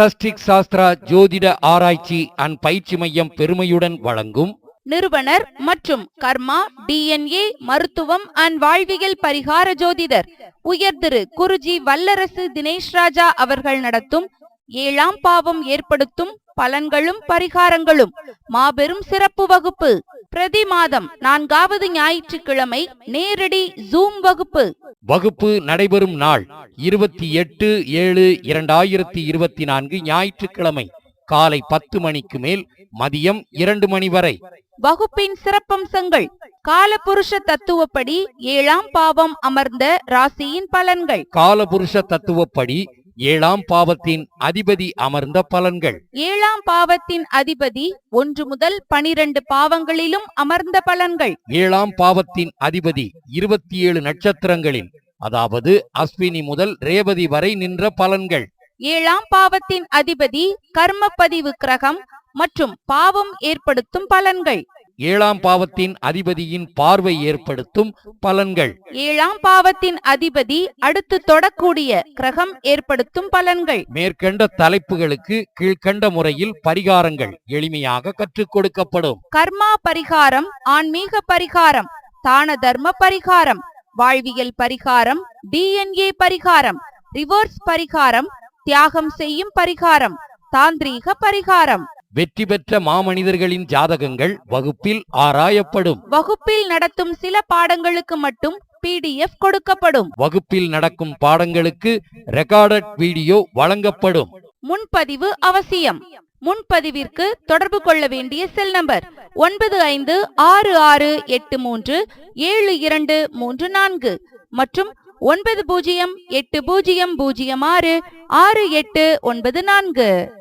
சஷ்டிக் சாஸ்திரா ஜோதிட ஆராய்ச்சி அண்ட் பயிற்சி மையம் பெருமையுடன் வழங்கும் நிறுவனர் மற்றும் கர்மா டிஎன்ஏ மருத்துவம் அண்ட் வாழ்வியல் பரிகார ஜோதிடர் உயர் திரு குருஜி வல்லரசு தினேஷ் ராஜா அவர்கள் நடத்தும் ஏழாம் பாவம் ஏற்படுத்தும் பலன்களும் பரிகாரங்களும் மாபெரும் சிறப்பு வகுப்பு. பிரதி மாதம் நான்காவது ஞாயிற்றுக்கிழமை நேரடி ஜூம் வகுப்பு. வகுப்பு நடைபெறும் நாள் இருபத்தி எட்டு ஏழு இரண்டாயிரத்தி இருபத்தி நான்கு ஞாயிற்றுக்கிழமை. காலை பத்து மணிக்கு மேல் மதியம் இரண்டு மணி வரை. வகுப்பின் சிறப்பம்சங்கள் காலபுருஷ தத்துவப்படி ஏழாம் பாவம் அமர்ந்த ராசியின் பலன்கள். காலபுருஷ தத்துவப்படி ஏழாம் பாவத்தின் அதிபதி அமர்ந்த பலன்கள். ஏழாம் பாவத்தின் அதிபதி ஒன்று முதல் பனிரெண்டு பாவங்களிலும் அமர்ந்த பலன்கள். ஏழாம் பாவத்தின் அதிபதி இருபத்தி ஏழு நட்சத்திரங்களில் அதாவது அஸ்வினி முதல் ரேவதி வரை நின்ற பலன்கள். ஏழாம் பாவத்தின் அதிபதி கர்மப்பதிவு கிரகம் மற்றும் பாவம் ஏற்படுத்தும் பலன்கள். ஏழாம் பாவத்தின் அதிபதியின் பார்வை ஏற்படுத்தும் பலன்கள். ஏழாம் பாவத்தின் அதிபதி அடுத்து தொடக்கூடிய கிரகம் ஏற்படுத்தும் பலன்கள். மேற்கண்ட தலைப்புகளுக்கு கீழ்க்கண்ட முறையில் பரிகாரங்கள் எளிமையாக கற்றுக் கொடுக்கப்படும். கர்மா பரிகாரம் ஆன்மீக பரிகாரம் தான தர்ம பரிகாரம் வாழ்வியல் பரிகாரம் டிஎன்ஏ பரிகாரம் ரிவர்ஸ் பரிகாரம் தியாகம் செய்யும் பரிகாரம் தாந்திரீக பரிகாரம். வெற்றி பெற்ற மாமனிதர்களின் ஜாதகங்கள் வகுப்பில் ஆராயப்படும். வகுப்பில் நடத்தும் சில பாடங்களுக்கு மட்டும் பிடிஎஃப் கொடுக்கப்படும். வகுப்பில் நடக்கும் பாடங்களுக்கு ரெக்கார்டட் வீடியோ வழங்கப்படும். முன்பதிவு அவசியம். முன்பதிவிற்கு தொடர்பு கொள்ள வேண்டிய செல் நம்பர் ஒன்பது ஐந்து ஆறு ஆறு எட்டு மூன்று ஏழு இரண்டு மூன்று நான்கு மற்றும் ஒன்பது பூஜ்ஜியம் எட்டு பூஜ்ஜியம் பூஜ்ஜியம் ஆறு ஆறு எட்டு ஒன்பது நான்கு.